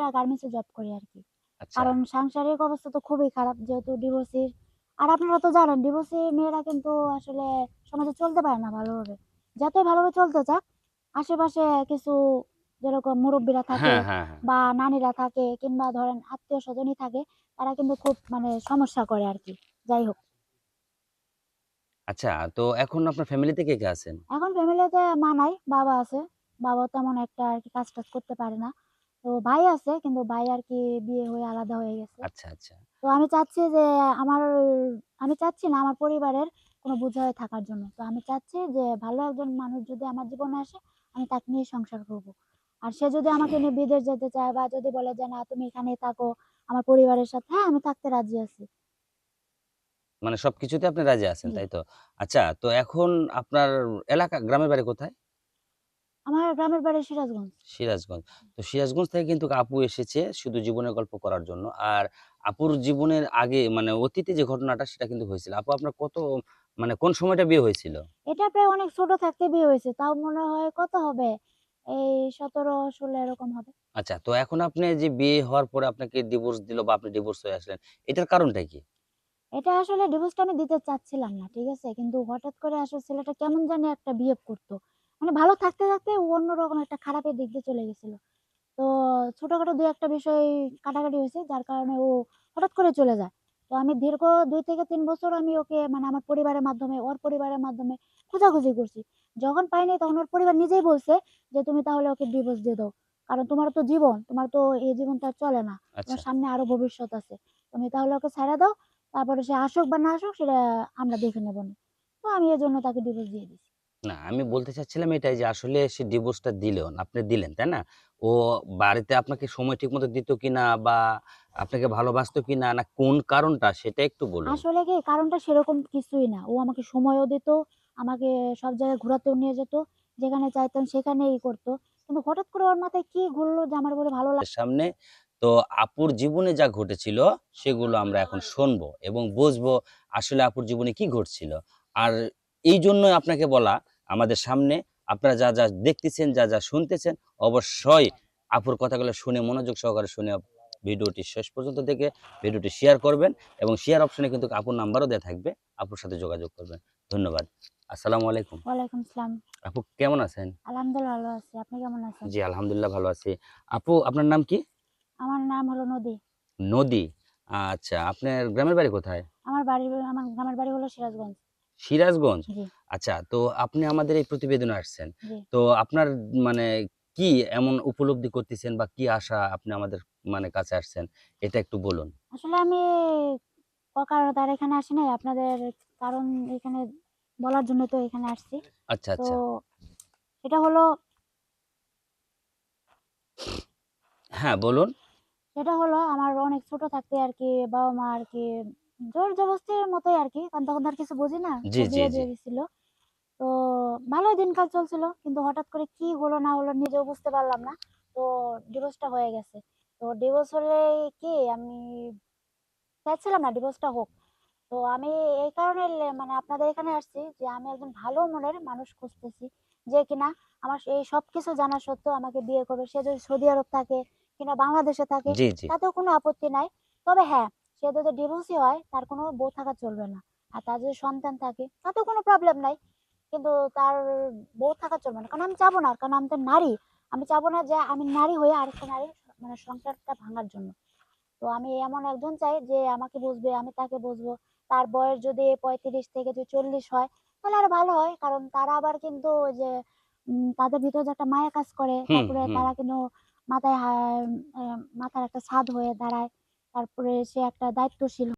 একটা গার্মেন্টসে জব করি আর কি আচ্ছা। কারণ সাংসারিক অবস্থা তো খুবই খারাপ যেহেতু ডিভোর্সির আর আপনারা তো জানেন ডিভোর্সি মেয়েরা কিন্তু আসলে সমাজে চলতে পারে না ভালোভাবে। যতই ভালোভাবে চলতে চাক আশেপাশে কিছু যেরকম মুরব্বীরা থাকে হ্যাঁ হ্যাঁ হ্যাঁ। বা নানীরা থাকে কিংবা ধরেন আত্মীয় স্বজনই থাকে তারা কিন্তু খুব মানে সমস্যা করে আর কি যাই হোক। আচ্ছা তো এখন আপনার ফ্যামিলিতে কে কে আছেন? এখন ফ্যামিলিতে মা নাই বাবা আছে। বাবা তেমন একটা আর কি কাজ টাজ করতে পারে না। তো ভাই আছে কিন্তু ভাই আর কি বিয়ে হয়ে আলাদা হয়ে গেছে। আচ্ছা আচ্ছা। তো আমি চাচ্ছি যে আমার আমি চাচ্ছি না আমার পরিবারের কোনো বোঝা হয়ে থাকার জন্য। তো আমি চাচ্ছি যে ভালো একজন মানুষ যদি আমার জীবনে আসে আমি তাকে নিয়ে সংসার করব। আর সে যদি আমাকে নিয়ে বিদেশ যেতে চায় বা যদি বলে যে না তুমি এখানেই থাকো আমার পরিবারের সাথে হ্যাঁ আমি থাকতে রাজি আছি। মানে সবকিছুতে আপনি রাজি আছেন তাই তো? আচ্ছা তো এখন আপনার এলাকা গ্রামের বাড়ি কোথায়? আমার গ্রামের বাড়ি সিরাজগঞ্জ। সিরাজগঞ্জ। তো সিরাজগঞ্জ থেকে কিন্তু আপু এসেছে শুধু জীবনের গল্প করার জন্য। আর আপুর জীবনের আগে মানে অতীতে যে ঘটনাটা সেটা কিন্তু হয়েছিল। আপু আপনার কত মানে কোন সময়টা বিয়ে হয়েছিল? এটা প্রায় অনেক ছোট থাকতে বিয়ে হয়েছে। তাও মনে হয় কত হবে? এই সতেরো ষোলো এরকম হবে। আচ্ছা তো এখন আপনি যে বিয়ে হওয়ার পরে আপনাকে ডিভোর্স দিল বা আপনি ডিভোর্স হয়ে আসলেন এটার কারণটা কি? এটা আসলে ডিভোর্সটা আমি দিতে চাচ্ছিলাম না ঠিক আছে? কিন্তু হঠাৎ করে আসলে ছেলেটা কেমন জানি একটা বিহেভ করতো। মানে ভালো থাকতে থাকতে ও অন্যরকম একটা খারাপের দিক দিয়ে চলে গেছিল। তো ছোটখাটো দুই একটা বিষয় কাটাকাটি হয়েছে যার কারণে ও হঠাৎ করে চলে যায়। তো আমি দীর্ঘ দুই থেকে তিন বছর আমি ওকে মানে আমার পরিবারের মাধ্যমে ওর পরিবারের মাধ্যমে খোঁজাখুঁজি করছি। যখন পাইনি তখন ওর পরিবার নিজেই বলছে যে তুমি তাহলে ওকে ডিভোর্স দিয়ে দাও। কারণ তোমার তো জীবন তোমার তো এই জীবনটা আর চলে না। আচ্ছা। তোমার সামনে আরও ভবিষ্যৎ আছে। তুমি তাহলে ওকে ছেড়ে দাও। তারপরে সে আসুক বা না আসুক সেটা আমরা দেখে নেব না। তো আমি এর জন্য তাকে ডিভোর্স দিয়ে দিছি না আমি বলতে চাচ্ছিলাম এটাই যে আসলে সে ডিভোর্সটা দিলেন আপনি দিলেন তাই না? ও বাড়িতে আপনাকে সময় ঠিক মতো দিত কিনা বা আপনাকে ভালোবাসতো কিনা না কোন কারণটা সেটা একটু বলুন। আসলে কি কারণটা সেরকম কিছুই না। ও আমাকে সময়ও দিত আমাকে সব জায়গায় ঘোরাতেও নিয়ে যেত যেখানে চাইতাম সেখানেই করতো। কিন্তু হঠাৎ করে ওর মাথায় কি ঘুরলো যে আমার বলে ভালো লাগে সামনে তো আপুর জীবনে যা ঘটেছিল সেগুলো আমরা এখন শুনব এবং বুঝব আসলে আপুর জীবনে কি ঘটছিল। আর এই জন্যই আপনাকে বলা আমাদের সামনে। আপনারা যা যা দেখতেছেন যা যা শুনতেছেন অবশ্যই আপুর কথাগুলো শুনে মনোযোগ সহকারে শুনে ভিডিওটি শেষ পর্যন্ত দেখে ভিডিওটি শেয়ার করবেন এবং শেয়ার অপশনে কিন্তু আপুর নাম্বারও দেওয়া থাকবে। আপুর সাথে যোগাযোগ করবেন। ধন্যবাদ। আসসালামু আলাইকুম। ওয়ালাইকুম সালাম। আপু কেমন আছেন? আলহামদুলিল্লাহ ভালো আছি। আপনি কেমন আছেন? জি আলহামদুলিল্লাহ ভালো আছি। আপু আপনার নাম কি? আমার নাম হলো নদী। নদী। আচ্ছা আপনার গ্রামের বাড়ি কোথায়? আমার বাড়ি আমার গ্রামের বাড়ি হলো সিরাজগঞ্জ। সিরাজগঞ্জ? আচ্ছা তো আপনি আমাদের এই প্রতিবেদনে আসছেন। তো আপনার মানে কি এমন উপলব্ধি করতেছেন বা কি আশা আপনি আমাদের মানে কাছে আসছেন? এটা একটু বলুন। আসলে আমি অকারণে তার এখানে আসি নাই। আপনাদের কারণ এখানে বলার জন্য তো এখানে আসছি। আচ্ছা তো আচ্ছা। এটা হলো হ্যাঁ বলুন। সেটা হলো আমার অনেক ছোট থাকতে আর কি বাবা মা আর কি জোর জবরদস্তির মতোই আর কি কারণ তখন আর কিছু বুঝি না জি, তো জি, জি। দিয়ে তো ভালোই দিনকাল চলছিল কিন্তু হঠাৎ করে কি হলো না হলো নিজেও বুঝতে পারলাম না তো ডিভোর্সটা হয়ে গেছে। তো ডিভোর্স হলে কি আমি চাইছিলাম না ডিভোর্সটা হোক। তো আমি এই কারণে মানে আপনাদের এখানে আসছি যে আমি একজন ভালো মনের মানুষ খুঁজতেছি যে কিনা আমার এই সব কিছু জানা সত্ত্বেও আমাকে বিয়ে করবে। সে যদি সৌদি আরব থাকে কিংবা বাংলাদেশে থাকে তাতেও কোনো আপত্তি নাই। তবে হ্যাঁ সে যদি ডিভোর্সই হয় তার কোনো বউ থাকা চলবে না। আর তার যদি সন্তান থাকে তাতেও কোনো প্রবলেম নাই। কিন্তু তার বউ থাকা চলবে না। কারণ আমি চাবো না কারণ আমি তো নারী। আমি চাবো না যে আমি নারী হয়ে আরেকটা নারী মানে সংসারটা ভাঙার জন্য। তো আমি এমন একজন চাই যে আমাকে বুঝবে আমি তাকে বুঝব। তার বয়স যদি পঁয়ত্রিশ থেকে যদি চল্লিশ হয় তাহলে আরও ভালো হয়। কারণ তারা আবার কিন্তু ওই যে তাদের ভিতরে যে একটা মায়া কাজ করে। তারপরে তারা কিন্তু মাথায় মাথার একটা ছাদ হয়ে দাঁড়ায়। তারপরে সে একটা দায়িত্বশীল